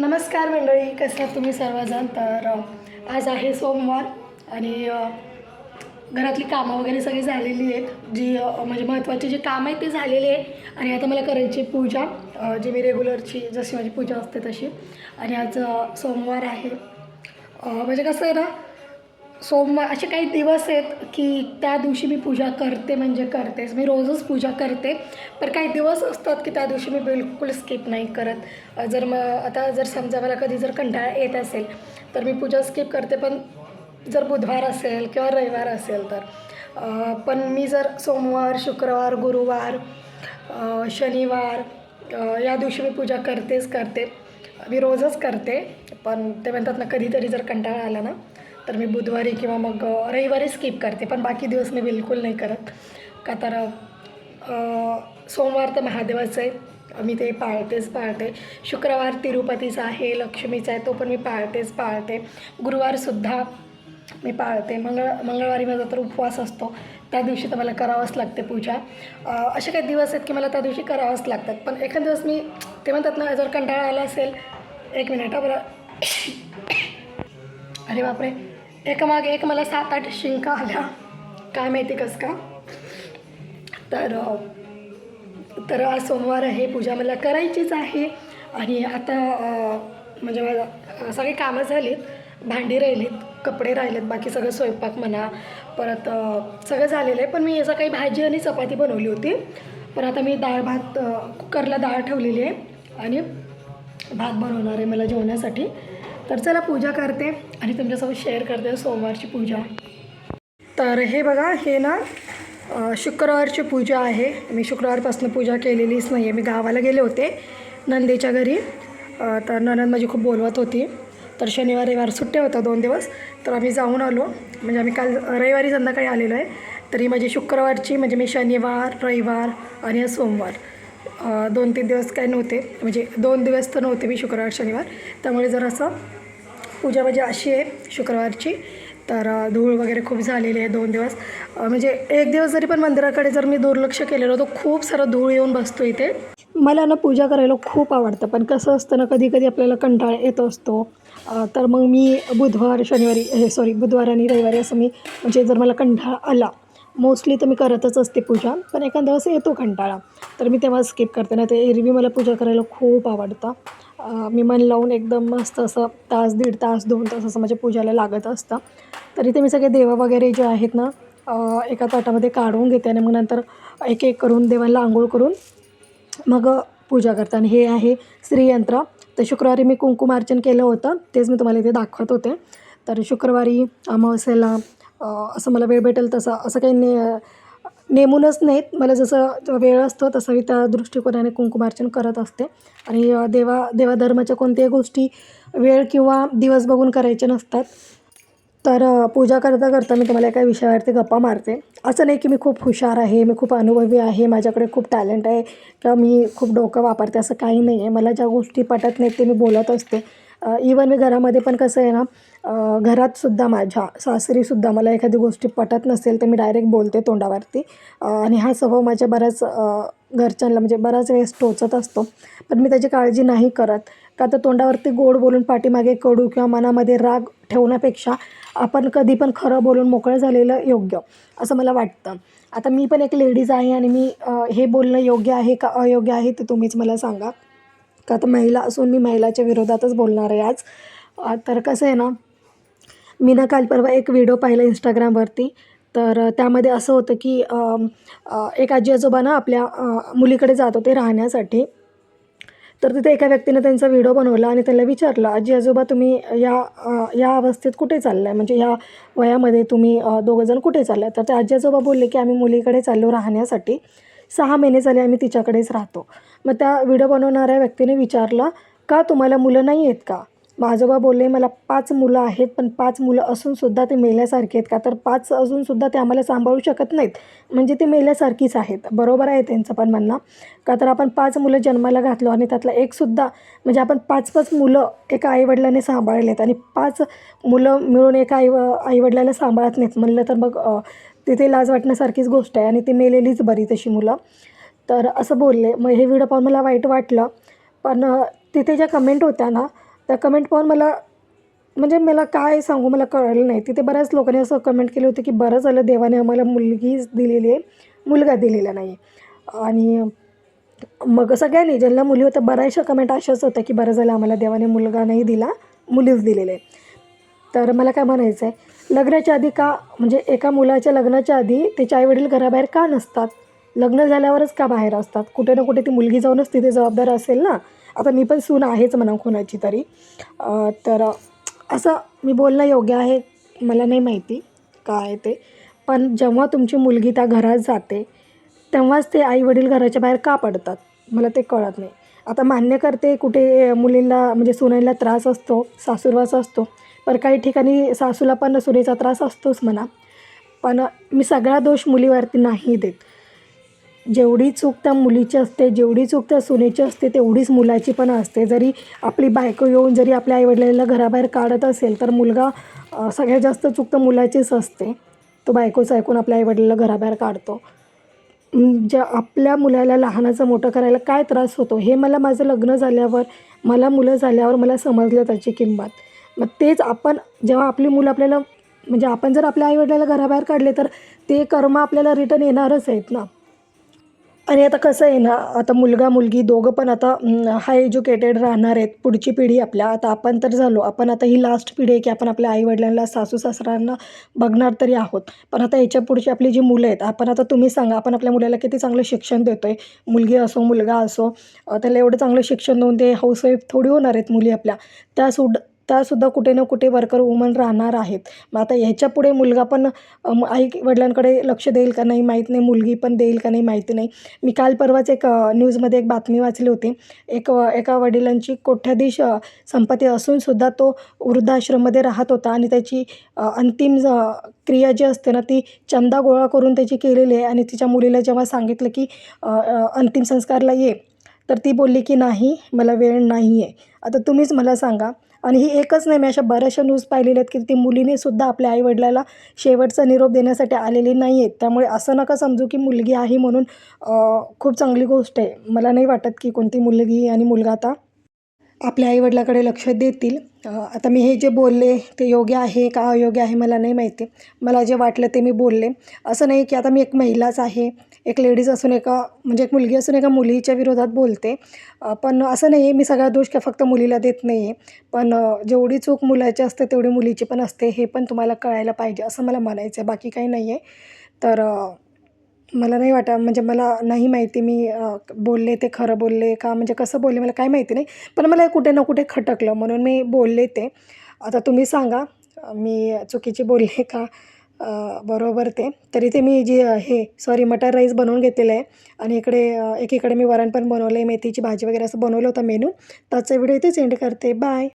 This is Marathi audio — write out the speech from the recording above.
नमस्कार मंडळी कसं तुम्ही सर्वजण तर आज आहे सोमवार आणि घरातली कामं वगैरे सगळी झालेली आहेत. जी म्हणजे महत्त्वाची जी कामं आहेत ती झालेली आहे आणि आता मला करायची आहे पूजा. जी मी रेग्युलरची जशी माझी पूजा असते तशी. आणि आज सोमवार आहे. म्हणजे कसं आहे ना सोमवार असे काही दिवस आहेत की त्या दिवशी मी पूजा करते म्हणजे करतेच मी रोजच पूजा करते. पण काही दिवस असतात की त्या दिवशी मी बिलकुल स्किप नाही करत. जर मग आता जर समजा मला कधी जर कंटाळा येत असेल तर मी पूजा स्किप करते. पण जर बुधवार असेल किंवा रविवार असेल तर. पण मी जर सोमवार शुक्रवार गुरुवार शनिवार या दिवशी मी पूजा करतेच करते. मी रोजच करते. पण ते म्हणतात ना कधीतरी जर कंटाळा आला ना तर मी बुधवारी किंवा मग रविवारी स्किप करते पण बाकी दिवस मी बिलकुल नाही करत. का तर सोमवार तर महादेवाचं आहे. मी ते पाळतेच पाळते. शुक्रवार तिरुपतीचा आहे लक्ष्मीचा आहे तो पण मी पाळतेच पाळते. गुरुवारसुद्धा मी पाळते. मंगळ मंगळवारी माझा तर उपवास असतो. त्या दिवशी तर मला करावंच लागते पूजा. असे काही दिवस आहेत की मला त्या दिवशी करावंच लागतात. पण एखाद दिवस मी ते म्हणतात ना जर कंटाळा आला असेल एक मिनिट हा बरं. अरे बापरे. एकामागे एक मला सात आठ शिंका आल्या. काय माहिती कसं का? तर तर आज सोमवार आहे पूजा मला करायचीच आहे. आणि आता म्हणजे मला सगळी कामं झालीत भांडी राहिलीत कपडे राहिलेत बाकी सगळं स्वयंपाक म्हणा परत सगळं झालेलं आहे. पण मी सकाळी भाजी आणि चपाती बनवली होती. पण आता मी डाळ भात कुकरला डाळ ठेवलेली आहे. आणि भात बनवणार आहे मला जेवण्यासाठी तर चला पूजा करते आणि तुमच्यासोबत शेअर करते सोमवारची पूजा. तर हे बघा हे ना शुक्रवारची पूजा आहे. मी शुक्रवारपासून पूजा केलेलीच नाही आहे मी गावाला गेले होते नंदेच्या घरी. तर ननंद माझी खूप बोलवत होती. तर शनिवार रविवार सुट्ट्या होत्या दोन दिवस. तर आम्ही जाऊन आलो. म्हणजे आम्ही काल रविवारी संध्याकाळी आलेलो आहे. तरी माझी शुक्रवारची म्हणजे मी शनिवार रविवार आणि सोमवार दोन तीन दिवस काय नव्हते. म्हणजे दोन दिवस तर नव्हते मी शुक्रवार शनिवार. त्यामुळे जरासं पूजा म्हणजे अशी आहे शुक्रवारची. तर धूळ वगैरे खूप झालेली आहे दोन दिवस. म्हणजे एक दिवस जरी पण मंदिराकडे जर मी दुर्लक्ष केलेलं तर खूप सारं धूळ येऊन बसतो इथे. मला ना पूजा करायला खूप आवडतं पण कसं असतं ना कधी कधी आपल्याला कंटाळा येत असतो. तर मग मी बुधवार शनिवारी हे सॉरी बुधवार आणि रविवारी असं मी म्हणजे जर मला कंटाळा आला मोस्टली तर मी करतच असते पूजा पण एखाद्या दिवस येतो कंटाळा. तर मी तेव्हा स्किप करते ना ते एरवी मला पूजा करायला खूप आवडतं. मी मन लावून एकदम मस्त असं तास दीड तास दोन तास असं माझ्या पूजाला लागत असतं. तर इथे मी सगळे देव वगैरे जे आहेत ना एका ताटामध्ये काढून घेते आणि मग नंतर एक एक करून देवांना आंघोळ करून मग पूजा करते. आणि हे आहे श्रीयंत्र. तर शुक्रवारी मी कुंकुमार्चन केलं होतं तेच मी तुम्हाला इथे दाखवत होते. तर शुक्रवारी अमावस्येला असं मला वेळ भेटेल तसं असं काही ने नेमूनच नाहीत. मला जसं वेळ असतो तसं मी त्या दृष्टिकोनाने कुंकुमार्चन करत असते. आणि देवा देवाधर्माच्या कोणत्याही गोष्टी वेळ किंवा दिवस बघून करायचे नसतात. तर पूजा करता करता मी तुम्हाला एका विषयावरती गप्पा मारते. असं नाही की मी खूप हुशार आहे मी खूप अनुभवी आहे माझ्याकडे खूप टॅलेंट आहे किंवा मी खूप डोकं वापरते असं काही नाही आहे मला ज्या गोष्टी पटत नाहीत ते मी बोलत असते. इवन मी घरामध्ये पण कसं आहे ना घरातसुद्धा माझ्या सासरीसुद्धा मला एखादी गोष्टी पटत नसेल तर मी डायरेक्ट बोलते तोंडावरती. आणि हा स्वभाव माझ्या बऱ्याच घरच्यांना म्हणजे बऱ्याच वेळेस टोचत असतो. पण मी त्याची काळजी नाही करत. का तर तोंडावरती गोड बोलून पाठीमागे कडू किंवा मनामध्ये राग ठेवण्यापेक्षा आपण कधी पण खरं बोलून मोकळं झालेलं योग्य असं मला वाटतं. आता मी पण एक लेडीज आहे आणि मी हे बोलणं योग्य आहे का अयोग्य आहे ते तुम्हीच मला सांगा. का तर महिला असून मी महिलाच्या विरोधातच बोलणार आहे आज. तर कसं आहे ना मी ना काल परवा एक व्हिडिओ पाहिला इंस्टाग्रामवरती तर त्यामध्ये असं होतं की एक आजी आजोबा ना आपल्या मुलीकडे जात होते राहण्यासाठी. तर तिथे एका व्यक्तीने त्यांचा व्हिडिओ बनवला आणि त्याला विचारलं आजी आजोबा तुम्ही या या अवस्थेत कुठे चाललाय? आहे म्हणजे या वयामध्ये तुम्ही दोघंजण कुठे चालला आहे तर ते आजी आजोबा बोलले की आम्ही मुलीकडे चाललो राहण्यासाठी. सहा महिने झाले आम्ही तिच्याकडेच राहतो. मग त्या व्हिडिओ बनवणाऱ्या व्यक्तीने विचारलं का तुम्हाला मुलं नाही आहेत का? माझोबा आजोबा बोलले मला पाच मुलं आहेत पण पाच मुलं असूनसुद्धा ते मेल्यासारखे आहेत का? तर पाच अजूनसुद्धा ते आम्हाला सांभाळू शकत नाहीत. म्हणजे ते मेल्यासारखीच आहेत. बरोबर आहे त्यांचं पण म्हणणं. का तर आपण पाच मुलं जन्माला घातलो आणि त्यातला एकसुद्धा म्हणजे आपण पाच पाच मुलं एका आईवडिलाने सांभाळलेत आणि पाच मुलं मिळून एका आई आईवडिलाला सांभाळत नाहीत. म्हणलं तर मग तिथे लाज वाटण्यासारखीच गोष्ट आहे आणि ती मेलेलीच बरी तशी मुलं. तर असं बोलले. मग हे व्हिडिओ पाहून मला वाईट वाटलं. पण तिथे ज्या कमेंट होत्या ना त्या कमेंट पाहून मला म्हणजे मला काय सांगू मला कळलं नाही. तिथे बऱ्याच लोकांनी असं कमेंट केलं होतं की बरं झालं देवाने आम्हाला मुलगीच दिलेली आहे मुलगा दिलेला नाही आणि मग सगळ्यांनी ज्यांना मुली होत्या बऱ्याचशा कमेंट अशाच होत्या की बरं झालं आम्हाला देवाने मुलगा नाही दिला मुलीच दिलेले आहे. तर मला काय म्हणायचं आहे लग्नाच्या आधी का म्हणजे एका मुलाच्या लग्नाच्या आधी त्याचे आईवडील घराबाहेर का नसतात? लग्न झाल्यावरच का बाहेर असतात? कुठे ना कुठे ती मुलगी जाऊनच तिथे जबाबदार असेल ना? आता मी पण सून आहेच म्हणा कोणाची तरी. तर असं मी बोलणं योग्य आहे? मला नाही माहिती काय ते. पण जेव्हा तुमची मुलगी त्या घरात जाते तेव्हाच ते आई वडील घराच्या बाहेर का पडतात? मला ते कळत नाही. आता मान्य करते कुठे मुलींना म्हणजे सुनेला त्रास असतो सासूरवास असतो. पण काही ठिकाणी सासूला पण सुनेचा त्रास असतोच म्हणा. पण मी सगळा दोष मुलीवरती नाही देत. जेवढी चूक त्या मुलीची असते जेवढी चूक त्या सुनेची असते तेवढीच मुलाची पण असते. जरी आपली बायको येऊन जरी आपल्या आईवडिलांना घराबाहेर काढत असेल तर मुलगा सगळ्यात जास्त चूक तर मुलाचीच असते. तो बायकोचं ऐकून आपल्या आईवडिलाला घराबाहेर काढतो. ज्या आपल्या मुलाला लहानाचं मोठं करायला काय त्रास होतो हे मला माझं लग्न झाल्यावर मला मुलं झाल्यावर मला समजलं त्याची किंमत. मग तेच आपण जेव्हा आपली मुलं आपल्याला म्हणजे आपण जर आपल्या आईवडिलाला घराबाहेर काढले तर ते कर्म आपल्याला रिटर्न येणारच आहेत ना. आणि आता कसं आहे ना आता मुलगा मुलगी दोघं पण आता हाय एज्युकेटेड राहणार आहेत. पुढची पिढी आपल्या आता आपण तर झालो. आपण आता ही लास्ट पिढी आहे की आपण आपल्या आईवडिलांना सासू सासऱ्यांना बघणार तरी आहोत. पण आता याच्या पुढची आपली जी मुलं आहेत आपण आता तुम्ही सांगा आपण आपल्या मुलाला किती चांगलं शिक्षण देतो आहे मुलगी असो मुलगा असो त्याला एवढं चांगलं शिक्षण देऊन ते हाऊसवाईफ थोडी होणार आहेत मुली आपल्या. त्या सुड त्यासुद्धा कुठे ना कुठे वर्कर वुमन राहणार आहेत. मग आता ह्याच्या पुढे मुलगा पण आई वडिलांकडे लक्ष देईल का नाही माहीत नाही मुलगी पण देईल का नाही माहिती नाही. मी काल परवाच एक न्यूजमध्ये एक बातमी वाचली होती. एक एका वडिलांची कोठ्याधीश संपत्ती असूनसुद्धा तो वृद्धाश्रममध्ये राहत होता आणि त्याची अंतिम क्रिया जी असते ना ती चंदा गोळा करून त्याची केलेली आहे आणि तिच्या मुलीला जेव्हा सांगितलं की अंतिम संस्कारला ये तर ती बोलली की नाही मला वेळ नाही आहे आता तुम्हीच मला सांगा आणि ही एकच नाही मी अशा बऱ्याचशा न्यूज पाहिलेल्या आहेत की ती मुलीने सुद्धा आपल्या आईवडिलाला शेवटचा निरोप देण्यासाठी आलेली नाही आहेत त्यामुळे असं नका समजू की मुलगी आहे म्हणून खूप चांगली गोष्ट आहे. मला नाही वाटत की कोणती मुलगी आणि मुलगा आता आपल्या आईवडिलाकडे लक्ष देतील. आता मी हे जे बोलले ते योग्य आहे का अयोग्य आहे मला नाही माहिती. मला जे वाटलं ते मी बोलले. असं नाही की आता मी एक महिलाच आहे. एक लेडीज असून एका म्हणजे एक मुलगी असून एका मुलीच्या विरोधात बोलते. पण असं नाही आहे मी सगळा दोष काय फक्त मुलीला देत नाही आहे. पण जेवढी चूक मुलाची असते तेवढी मुलीची पण असते हे पण तुम्हाला कळायला पाहिजे असं मला म्हणायचं आहे बाकी काही नाही आहे. तर मला नाही वाटत म्हणजे मला नाही माहिती मी बोलले ते खरं बोलले का म्हणजे कसं बोलले मला काय माहिती नाही. पण मला कुठे ना कुठे खटकलं म्हणून मी बोलले ते. आता तुम्ही सांगा मी चुकीची बोलले का? बरोबर ते. तरी ते मी जी हे सॉरी मटर राईस बनवून घेतलेलं आहे. आणि इकडे एकीकडे मी वरण पण बनवलं आहे मेथीची भाजी वगैरे असं बनवलं होतं मेनू त्याचा व्हिडिओ इथेच एंड करते. बाय